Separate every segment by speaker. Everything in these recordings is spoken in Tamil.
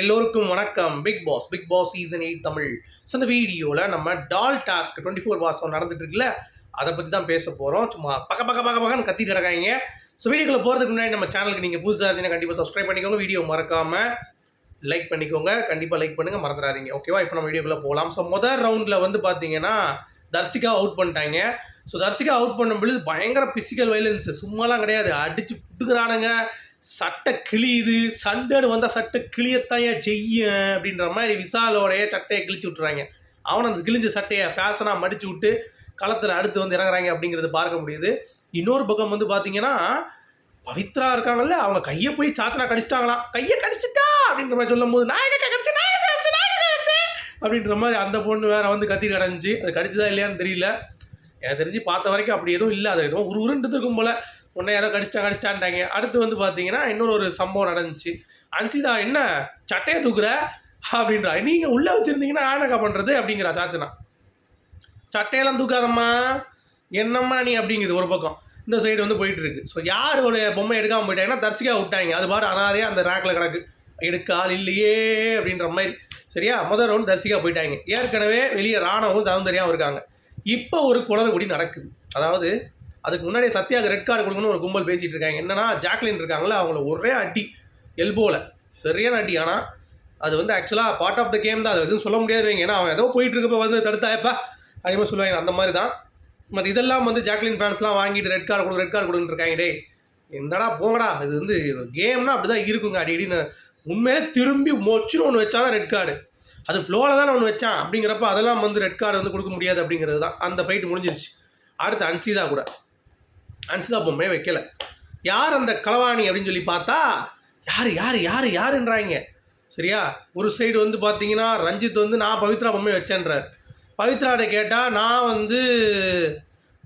Speaker 1: எல்லோருக்கும் வணக்கம். Bigg Boss Bigg Boss season eight Tamil. So இந்த வீடியோவில் நம்ம doll task twenty four pass நடந்துட்டு இருக்குல்ல அதை பற்றி தான் பேச போகிறோம் சும்மா பக்க பக்க பக்க பக்கன்னு கத்தி கிடக்காங்க ஸோ வீடியோக்குள்ள போகிறதுக்கு முன்னாடி நம்ம சேனலுக்கு நீங்கள் புதுசாக இருந்தீங்கன்னா கண்டிப்பாக சப்ஸ்கிரைப் பண்ணிக்கோங்க. வீடியோ மறக்காமல் லைக் பண்ணிக்கோங்க. கண்டிப்பாக லைக் பண்ணுங்கள் மறந்துடாதீங்க. ஓகேவா இப்போ நம்ம வீடியோக்குள்ளே போகலாம் ஸோ முதல் ரவுண்டில் வந்து பார்த்தீங்கன்னா தர்சிகா அவுட் பண்ணிட்டாங்க. ஸோ தர்சிகா அவுட் பண்ணும் பொழுது பயங்கர பிசிக்கல் வைலன்ஸ் சும்மாலாம் கிடையாது. அடிச்சு புட்டுக்கிறானுங்க. சட்டை கிழியுது சண்டைன்னு வந்தால் சட்டை கிழியத்தான் ஏன் செய்ய? அப்படின்ற மாதிரி விசாலோடைய சட்டையை கிழிச்சு விட்டுறாங்க. அவனை அந்த கிழிஞ்ச சட்டையை ஃபேஷனாக மடித்து விட்டு களத்தில் அடுத்து வந்து இறங்குறாங்க அப்படிங்கிறது பார்க்க முடியுது. இன்னொரு பக்கம் வந்து பார்த்தீங்கன்னா பவித்ரா இருக்காங்கல்ல அவங்க கையை போய் சாத்தனா கடிச்சிட்டாங்களாம். கையை கடிச்சிட்டா? அப்படின்ற மாதிரி சொல்லும் போது நான் எங்க கடிச்சேன்? அப்படின்ற மாதிரி அந்த பொண்ணு வேற வந்து கத்தி கடைஞ்சி அது கடிச்சதா இல்லையான்னு தெரியல. எனக்கு தெரிஞ்சு பார்த்த வரைக்கும் அப்படி எதுவும் இல்லை. அது எதுவும் ஒரு உருண்டு இருக்கும் போல. உன்னை யாரோ கடிச்சிட்டா கடிச்சிட்டான்ட்டாங்க. அடுத்து வந்து பார்த்தீங்கன்னா இன்னொரு ஒரு சம்பவம் நடந்துச்சு. அன்சிதா என்ன? சட்டையை தூக்குற? அப்படின்றா. நீங்கள் உள்ளே வச்சுருந்தீங்கன்னா நான் பண்ணுறது அப்படிங்கிறா சாச்சனா. சட்டையெல்லாம் தூக்காதம்மா. என்னம்மா நீ? அப்படிங்குது ஒரு பக்கம். இந்த சைடு வந்து போயிட்டு இருக்கு ஸோ யார் ஒரு பொம்மை எடுக்காமல் போயிட்டாங்கன்னா தர்சிகா விட்டாங்க. அது பாரு அனாதையாக அந்த ரேக்கில் கிடக்கு. எடுக்க ஆள் இல்லையே அப்படின்ற மாதிரி. சரியா? முதல் ரவுண்ட் தர்சிகா போயிட்டாங்க. ஏற்கனவே வெளியே ராணவும் சௌந்தர்யாவும் இருக்காங்க. இப்போ ஒரு குளறுபடி நடக்குது. அதாவது அதுக்கு முன்னாடி சத்யாவுக்கு ரெட் கார்டு கொடுக்கணும்னு ஒரு கும்பல் பேசிகிட்டு இருக்காங்க. என்னன்னா ஜாக்லின் இருக்காங்களே அவங்கள ஒரே அடி எல்போவில் சரியான அடி. ஆனால் அது வந்து ஆக்சுவலாக பார்ட் ஆஃப் த கேம் தான். அது எதுவும் சொல்ல முடியாது. வைங்க ஏன்னா அவன் ஏதோ போயிட்டு இருக்கப்ப வந்து தடுத்தாயப்பா அதிகமாக சொல்லுவாங்க. அந்த மாதிரி தான். பட் இதெல்லாம் வந்து ஜாக்லின் ஃபேன்ஸ்லாம் வாங்கிட்டு ரெட் கார்டு கொடு ரெட் கார்டு கொடுன்னு இருக்காங்க. டே என்னடா போங்கடா. இது வந்து கேம்னா அப்படி தான் இருக்குங்க. அடி உண்மையிலே திரும்பி மொச்சுன்னு ஒன்று வச்சா தான் ரெட் கார்டு அது ஃப்ளோவில் தான் ஒன்று வச்சான். அப்படிங்கிறப்ப அதெல்லாம் வந்து ரெட் கார்டு வந்து கொடுக்க முடியாது அப்படிங்கிறது தான். அந்த ஃபைட் முடிஞ்சிருச்சு. அடுத்து அன்சிதா கூட. அன்சிதா பொம்மையை வைக்கல. யார் அந்த களவாணி அப்படின்னு சொல்லி பார்த்தா யார் யார் யார் யாருன்றாங்க. சரியா? ஒரு சைடு வந்து பார்த்தீங்கன்னா ரஞ்சித் வந்து நான் பவித்ரா பொம்மையை வச்சேன்றார். பவித்ராட்ட கேட்டால் நான் வந்து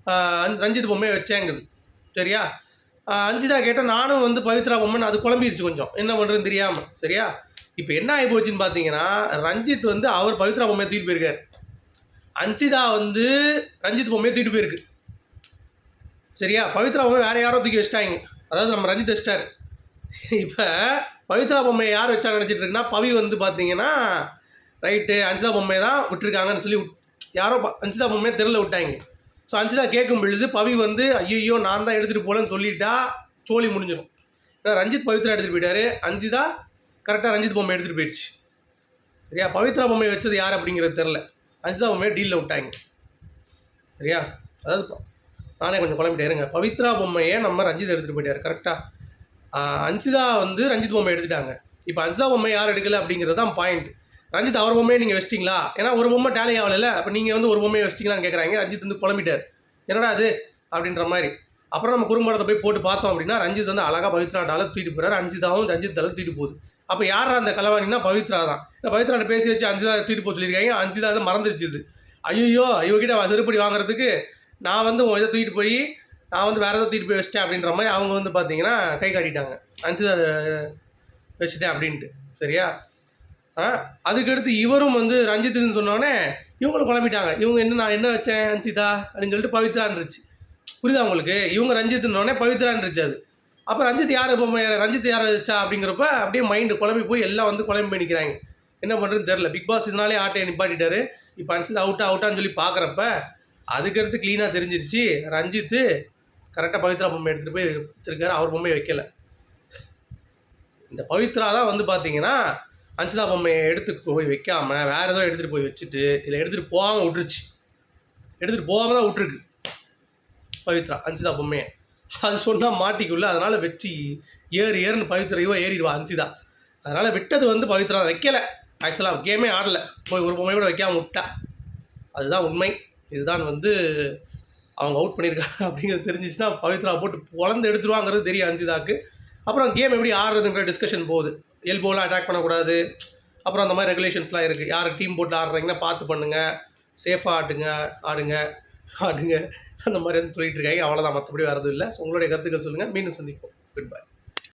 Speaker 1: அன்- ரஞ்சித் பொம்மையை வச்சேங்குது. சரியா? அன்சிதா கேட்டால் நானும் வந்து பவித்ரா பொம்மைன்னு அது குழம்பிடுச்சு கொஞ்சம். என்ன பண்ணுறதுன்னு தெரியாமல் சரியா? இப்போ என்ன ஆகி போச்சுன்னு பார்த்தீங்கன்னா ரஞ்சித் வந்து அவர் பவித்ரா பொம்மையை தூக்கிட்டு போயிருக்காரு. அன்சிதா வந்து ரஞ்சித் பொம்மையை தூக்கிட்டு போயிருக்கு. சரியா? பவித்ரா பொம்மை வேறு யாரோ தூக்கி வச்சிட்டாங்க. அதாவது நம்ம ரஞ்சித் வச்சிட்டார். இப்போ பவித்ரா பொம்மையை யார் வச்சா நினச்சிட்டு இருக்குன்னா பவி வந்து பார்த்தீங்கன்னா ரைட்டு அஞ்சிதா பொம்மையை தான் விட்டுருக்காங்கன்னு சொல்லி யாரோ அஞ்சிதா பொம்மையை தெருவில் விட்டாங்க. ஸோ அஞ்சிதா கேட்கும் பொழுது பவி வந்து ஐயோ நான் தான் எடுத்துகிட்டு போகலன்னு சொல்லிட்டா சோழி முடிஞ்சிடும் ஏன்னா ரஞ்சித் பவித்ரா எடுத்துகிட்டு போயிட்டாரு. அஞ்சிதா கரெக்டாக ரஞ்சித் பொம்மை எடுத்துகிட்டு போயிடுச்சு. சரியா? பவித்ரா பொம்மை வச்சது யார் அப்படிங்கிறது தெரில அஞ்சிதா பொம்மையை டீலில் விட்டாங்க. சரியா? அதாவது நானே கொஞ்சம் குழம்பிட்டே இருங்க. பவித்ரா பொம்மையை நம்ம ரஞ்சித் எடுத்துகிட்டு போயிட்டார் கரெக்டாக அன்சிதா வந்து ரஞ்சித் பொம்மை எடுத்துட்டாங்க. இப்போ அஞ்சிதா பொம்மை யார் எடுக்கல அப்படிங்கிறது தான் பாயிண்ட் ரஞ்சித் அவர் பொம்மையை நீங்கள் வச்சிட்டிங்களா? ஏன்னா ஒரு பொம்மை டேலி ஆகலைல்ல அப்போ நீங்கள் வந்து ஒரு பொம்மையை வச்சிட்டிங்களான்னு கேட்குறாங்க ரஞ்சித் வந்து குழம்பிட்டார். என்னடா அது அப்படின்ற மாதிரி. அப்புறம் நம்ம குறும்படத்தை போய் போட்டு பார்த்தோம் அப்படின்னா ரஞ்சித் வந்து அழகாக பவித்ரா டால தூக்கிட்டு போகிறார் அன்சிதாவும் ரஞ்சித் தலை தூக்கிட்டு போகுது. அப்போ யார் அந்த கலவாணினா பவித்ரா தான். இந்த பவித்ரா பேசி வச்சு அஞ்சிதா தூக்கிட்டு போக சொல்லியிருக்காங்க. அஞ்சிதா அதை மறந்துருச்சு இது. ஐயோ இவகிட்ட செருப்படி வாங்குறதுக்கு நான் வந்து உன் இதை தூக்கிட்டு போய் நான் வந்து வேறு ஏதோ தூக்கிட்டு போய் வச்சிட்டேன் அப்படின்ற மாதிரி அவங்க வந்து பார்த்தீங்கன்னா கை காட்டிட்டாங்க. அன்சிதா அதை வச்சுட்டேன் அப்படின்ட்டு. சரியா? ஆ அதுக்கடுத்து இவரும் வந்து ரஞ்சித்துன்னு சொன்னோடனே இவங்களும் குழம்பிட்டாங்க. இவங்க என்ன நான் என்ன வச்சேன் அன்சிதா அப்படின்னு சொல்லிட்டு பவித்ரான்ருச்சு. புரியுதா உங்களுக்கு? இவங்க ரஞ்சித்துனோடனே பவித்ரான்ருச்சு அது. அப்போ ரஞ்சித் யார்? இப்போ ரஞ்சித் யார் வச்சா அப்படிங்கிறப்ப அப்படியே மைண்டு குழம்பி போய் எல்லாம் வந்து குழம்பி பண்ணிக்கிறாங்க நிற்கிறாங்க என்ன பண்ணுறதுன்னு தெரில பிக் பாஸ் இதனாலே ஆட்டையை நிப்பாட்டிட்டாரு. இப்போ அன்சித் அவுட்டா அவுட்டான்னு சொல்லி பார்க்குறப்ப அதுக்கடுத்து க்ளீனாக தெரிஞ்சிருச்சு. ரஞ்சித்து கரெக்டாக பவித்ரா பொம்மை எடுத்துகிட்டு போய் வச்சிருக்காரு. அவர் பொம்மையை வைக்கல. இந்த பவித்ரா தான் வந்து பார்த்தீங்கன்னா அஞ்சிதா பொம்மையை எடுத்து போய் வைக்காமல் வேறு ஏதோ எடுத்துகிட்டு போய் வச்சுட்டு இல்லை எடுத்துகிட்டு போகாமல் விட்டுருச்சு. எடுத்துகிட்டு போகாமல் தான் விட்டுருக்கு பவித்ரா அஞ்சிதா பொம்மையை. அது சொன்னால் மாட்டிக்குள்ள அதனால் வச்சு ஏறு ஏறுன்னு பவித்ரையோ ஏறிடுவா அஞ்சிதா. அதனால் விட்டது வந்து பவித்ரா வைக்கலை. ஆக்சுவலாக கேமே ஆடலை. போய் ஒரு பொம்மையை கூட வைக்காமல் விட்டா. அதுதான் உண்மை. இதுதான் வந்து அவங்க அவுட் பண்ணியிருக்காங்க அப்படிங்கிறது தெரிஞ்சிச்சுன்னா பவித்ரா போட்டு குழந்தை எடுத்துருவாங்கிறது தெரியும் அஞ்சுதாக்கு அப்புறம் கேம் எப்படி ஆடுறதுங்கிற டிஸ்கஷன் போகுது. எல்போலாம் அட்டாக் பண்ணக்கூடாது. அப்புறம் அந்த மாதிரி ரெகுலேஷன்ஸ்லாம் இருக்குது யார் டீம் போட்டு ஆடுறீங்கன்னா பார்த்து பண்ணுங்கள் சேஃபாக ஆடுங்க ஆடுங்க ஆடுங்க. அந்த மாதிரி வந்து சொல்லிட்டு இருக்காங்க. அவ்வளோதான் மற்றபடி வரது இல்லை. உங்களுடைய கருத்துக்கள் சொல்லுங்கள் மீண்டும் சந்திப்போம். Good bye